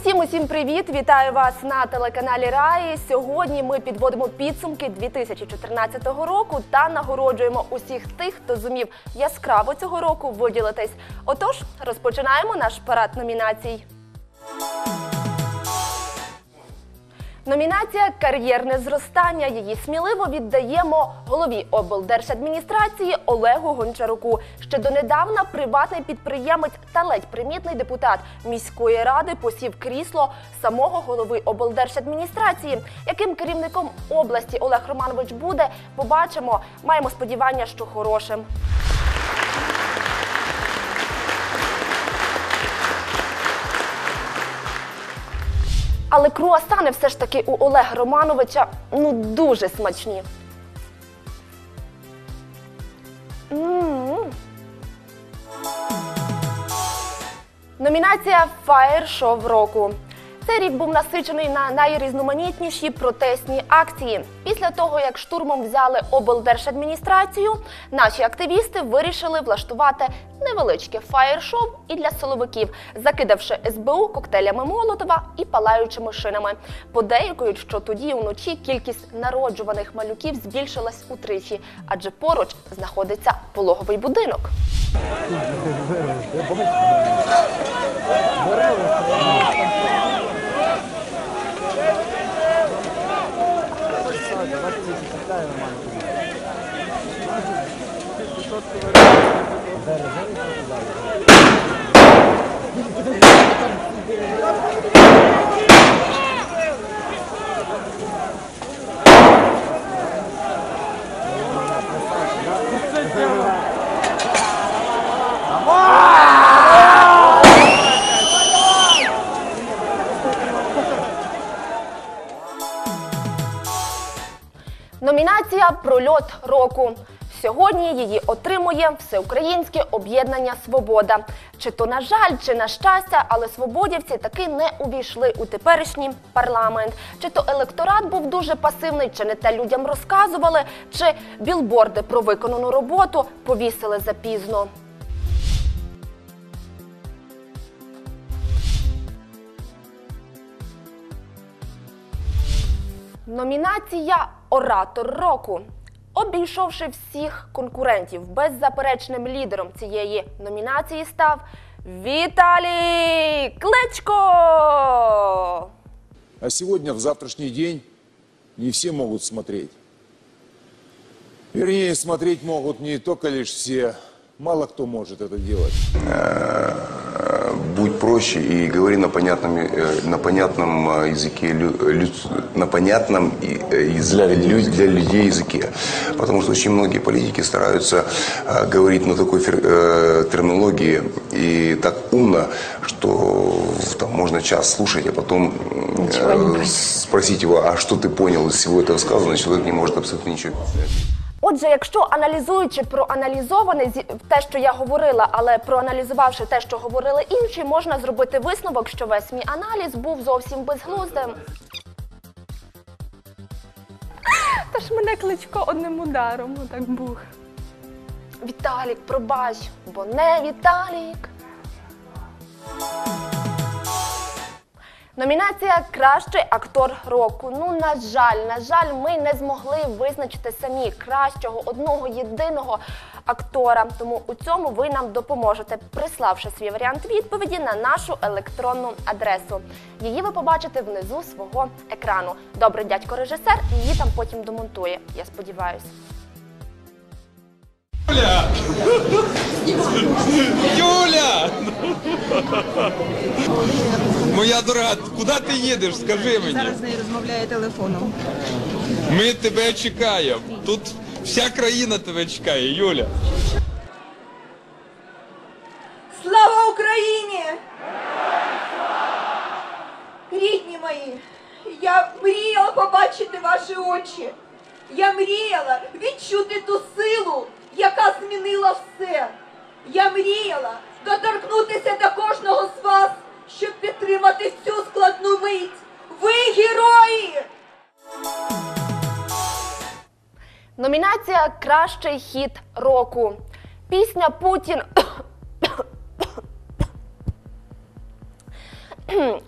Усім усім привіт! Вітаю вас на телеканалі Раї. Сьогодні ми підводимо підсумки 2014 року та нагороджуємо усіх тих, хто зумів яскраво цього року виділитись. Отож, розпочинаємо наш парад номінацій. Номінація Кар'єрне зростання. Її сміливо віддаємо голові облдержадміністрації Олегу Гончаруку. Ще донедавна приватний підприємець та ледь примітний депутат міської ради посів крісло самого голови облдержадміністрації. Яким керівником області Олег Романович буде, побачимо. Маємо сподівання, що хорошим. Але круасани все ж таки у Олега Романовича ну дуже смачні. Номінація Фаєр Шов року. Цей рік був насичений на найрізноманітніші протестні акції. Після того, як штурмом взяли облдержадміністрацію, наші активісти вирішили влаштувати невеличке фаєр-шоу і для силовиків, закидавши СБУ коктейлями Молотова і палаючими шинами. Подейкують, що тоді вночі кількість народжуваних малюків збільшилась утричі, адже поруч знаходиться пологовий будинок. Thank you. Номінація Прольот року. Сьогодні її отримує Всеукраїнське об'єднання Свобода. Чи то на жаль, чи на щастя, але свободівці таки не увійшли у теперішній парламент. Чи то електорат був дуже пасивний, чи не те людям розказували, чи білборди про виконану роботу повісили запізно. Номінація Оратор року. Обійшовши всіх конкурентів, беззаперечним лідером цієї номінації став Віталій Кличко. А сегодня, в завтрашний день, не все могут смотреть. Вернее, смотреть могут не только лишь все, мало кто может это делать. Будь проще и говори на понятном, э, на понятном э, языке, лю- лю- на понятном э, для, людей. для людей языке. Потому что очень многие политики стараются говорить на такой терминологии и так умно, что там, можно час слушать, а потом спросить его, а что ты понял из всего этого сказанного, человек не может абсолютно ничего. Отже, якщо аналізуючи проаналізоване те, що я говорила, але проаналізувавши те, що говорили інші, можна зробити висновок, що весь мій аналіз був зовсім безглуздим. Та ж мене кличко одним ударом, отак бух. Віталік, пробач, бо не Віталік. Номінація Кращий актор року. Ну, на жаль, на жаль, ми не змогли визначити самі кращого одного єдиного актора. Тому у цьому ви нам допоможете, приславши свій варіант відповіді на нашу електронну адресу. Її ви побачите внизу свого екрану. Добрий дядько режисер її там потім домонтує. Я сподіваюся. Юля! Моя дорога, куди ти їдеш? Скажи мені. Зараз з нею розмовляє телефоном. Ми тебе чекаємо. Тут вся країна тебе чекає, Юля. Слава Україні! Рідні мої, я мріяла побачити ваші очі. Я мріяла відчути ту силу, яка змінила все. Я мріяла доторкнутися до кожного з вас, щоб підтримати цю складну мить. Ви герої! Номінація Кращий хіт року. Пісня Путін.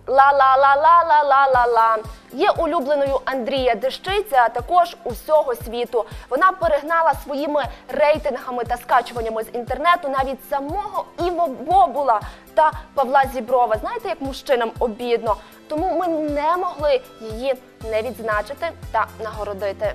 Ла-ла-ла-ла-ла-ла-ла-ла є улюбленою Андрія Дещиця, а також усього світу. Вона перегнала своїми рейтингами та скачуваннями з інтернету навіть самого Іво Бобула та Павла Зіброва. Знаєте, як мужчинам обідно. Тому ми не могли її не відзначити та нагородити.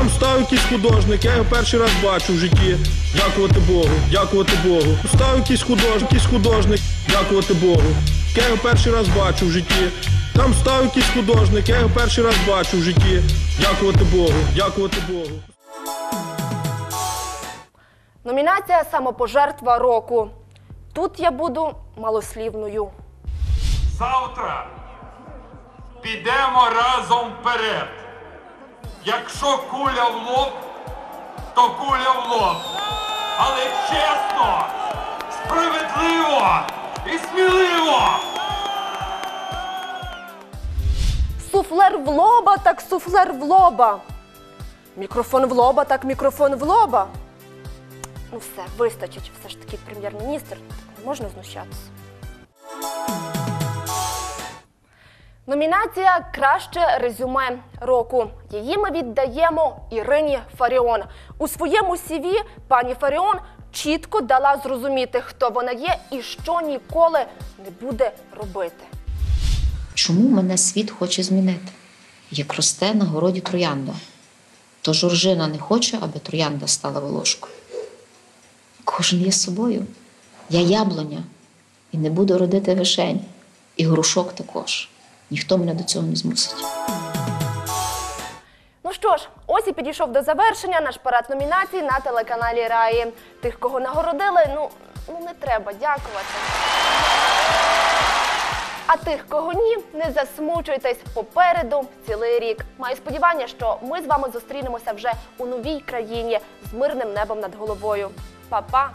Там став якийсь художник, я його перший раз бачу в житті. Дякувати Богу, дякувати Богу. Став якийсь художник, якийсь художник, дякувати Богу. Я його перший раз бачу в житті. Там став якийсь художник, я його перший раз бачу в житті. Дякувати Богу, дякувати Богу. Номінація Самопожертва року. Тут я буду малослівною. Завтра підемо разом вперед. Якщо куля в лоб, то куля в лоб. Але чесно, справедливо і сміливо. Суфлер в лоба, так суфлер в лоба. Мікрофон в лоба, так мікрофон в лоба. Ну все, вистачить. Все ж таки прем'єр-міністр. Не можна знущатися. Номінація Краще резюме року. Її ми віддаємо Ірині Фаріон. У своєму CV пані Фаріон чітко дала зрозуміти, хто вона є і що ніколи не буде робити. Чому мене світ хоче змінити? Як росте на городі троянда. То жоржина не хоче, аби троянда стала волошкою. Кожен є собою. Я яблуня і не буду родити вишень, і грушок також. Ніхто мене до цього не змусить. Ну що ж, ось і підійшов до завершення наш парад номінацій на телеканалі Раї. Тих, кого нагородили, ну, ну не треба дякувати. А тих, кого ні, не засмучуйтесь попереду цілий рік. Маю сподівання, що ми з вами зустрінемося вже у новій країні з мирним небом над головою. Па-па!